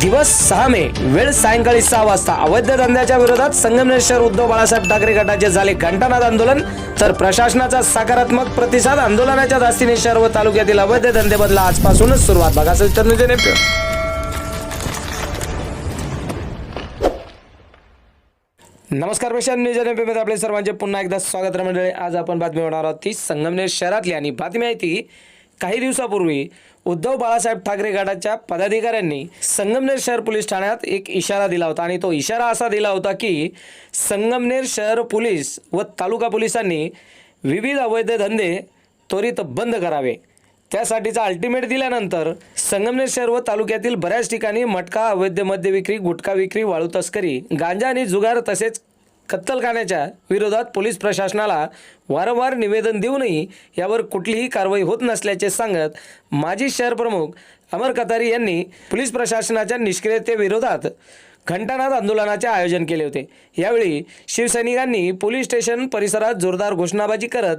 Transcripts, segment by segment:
दिवस सहा मे वेळ सायंकाळी सहा वाजता. अवैध धंद्याच्या विरोधात संगमनेर शहर उद्धव बाळासाहेब ठाकरे गटाचे झाले घंटानाद आंदोलन. तर प्रशासनाचा सकारात्मक प्रतिसाद आंदोलनाच्या धास्तीने शहर व तालुक्यातील अवैध धंदे बदला आजपासूनच सुरुवात. बघा सविस्तर म्हणजे नमस्कार पेशन न्यूजमध्ये आपले सर्वांचे पुन्हा एकदा स्वागत मंडळी. आज आपण बातमी होणार आहोत ती संगमनेर शहरातली आणि बातमी आहे ती काही दिवसापूर्वी उद्धव बाळासाहेब ठाकरे गटाच्या पदाधिकाऱ्यांनी संगमनेर शहर पोलीस ठाण्यात एक इशारा दिला होता आणि तो इशारा असा दिला होता की संगमनेर शहर पोलीस व तालुका पोलिसांनी विविध अवैध धंदे त्वरित बंद करावे. त्यासाठीचा अल्टिमेट दिल्यानंतर संगमनेर शहर व तालुक्यातील बऱ्याच ठिकाणी मटका अवैध मद्य विक्री गुटखा विक्री वाळू तस्करी गांजा आणि जुगार तसेच कत्तलखान्याच्या विरोधात पोलीस प्रशासनाला वारंवार निवेदन देऊनही यावर कुठलीही कारवाई होत नसल्याचे सांगत माजी शहर प्रमुख अमर कतारी यांनी पोलीस प्रशासनाच्या निष्क्रियतेविरोधात घंटानाद आंदोलनाचे आयोजन केले होते. यावेळी शिवसैनिकांनी पोलीस स्टेशन परिसरात जोरदार घोषणाबाजी करत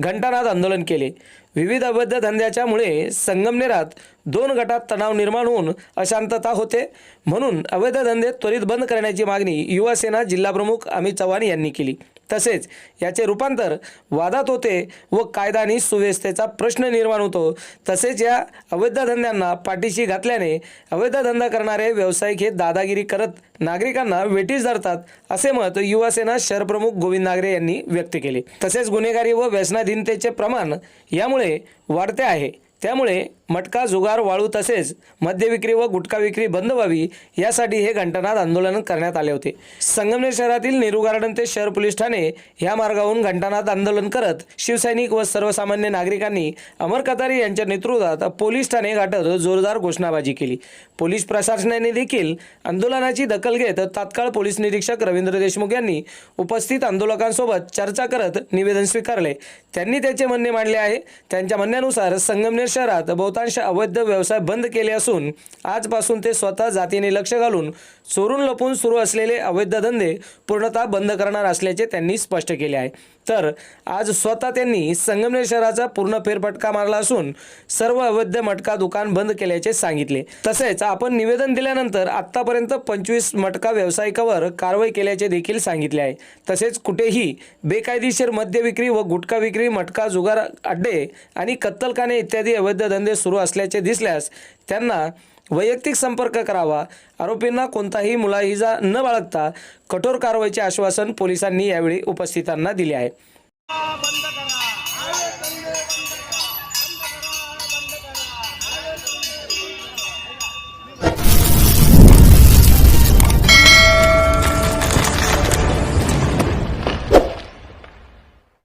घंटानाद आंदोलन केले. विविध अवैध धंद्याच्यामुळे संगमनेरात दोन गटात तणाव निर्माण होऊन अशांतता होते. म्हणून अवैध धंदे त्वरित बंद करण्याची मागणी युवासेना जिल्हाप्रमुख अमित चव्हाण यांनी केली. तसेच याचे रूपांतर वादात होते व कायदा आणि सुव्यवस्थेचा प्रश्न निर्माण होतो. तसेच या अवैध धंद्यांना पाठीशी घातल्याने अवैध धंदा करणारे व्यावसायिक हे दादागिरी करत नागरिकांना वेटीस धरतात असे मत युवासेना शहरप्रमुख गोविंद नागरे यांनी व्यक्त केले. तसेच गुन्हेगारी व व्यसनाधीनतेचे प्रमाण यामुळे वाढते आहे. त्यामुळे मटका जुगार वाळू तसेच मद्य विक्री व गुटखा विक्री बंद व्हावी यासाठी हे घंटानाद आंदोलन करण्यात आले होते. संगमनेर शहरातील नेहरू गार्डन ते शहर पोलीस ठाणे या मार्गावरून घंटानाद आंदोलन करत शिवसैनिक व सर्वसामान्य नागरिकांनी अमर कतारी यांच्या नेतृत्वात पोलीस ठाणे गाठत जोरदार घोषणाबाजी केली. पोलीस प्रशासनाने देखील आंदोलनाची दखल घेत तात्काळ पोलीस निरीक्षक रवींद्र देशमुख यांनी उपस्थित आंदोलकांसोबत चर्चा करत निवेदन स्वीकारले. त्यांनी त्याचे म्हणणे मांडले आहे. त्यांच्या म्हणण्यानुसार संगमनेर शहरात बहुतांश अवैध व्यवसाय बंद केले असून आजपासून ते स्वतः जातीने लक्ष घालून चोरून लपून सुरू असलेले अवैध धंदे पूर्णतः बंद करणार असल्याचे त्यांनी स्पष्ट केले आहे. तर आज स्वतः त्यांनी संगमनेर शहराचा पूर्ण फेरफटका मारला असून सर्व अवैध मटका दुकान बंद केल्याचे सांगितले. तसेच आपण निवेदन दिल्यानंतर आतापर्यंत पंचवीस मटका व्यावसायिकावर कारवाई केल्याचे देखील सांगितले आहे. तसेच कुठेही बेकायदेशीर मद्य विक्री व गुटखा विक्री मटका जुगार अड्डे आणि कत्तलखाने इत्यादी अवैध धंदे सुरू असल्याचे दिसल्यास त्यांना वैयक्तिक संपर्क करावा. आरोपींना कोणताही मुलाहिजा न बाळगता कठोर कारवाईचे आश्वासन पोलिसांनी यावेळी उपस्थितांना दिले आहे. बंद करा.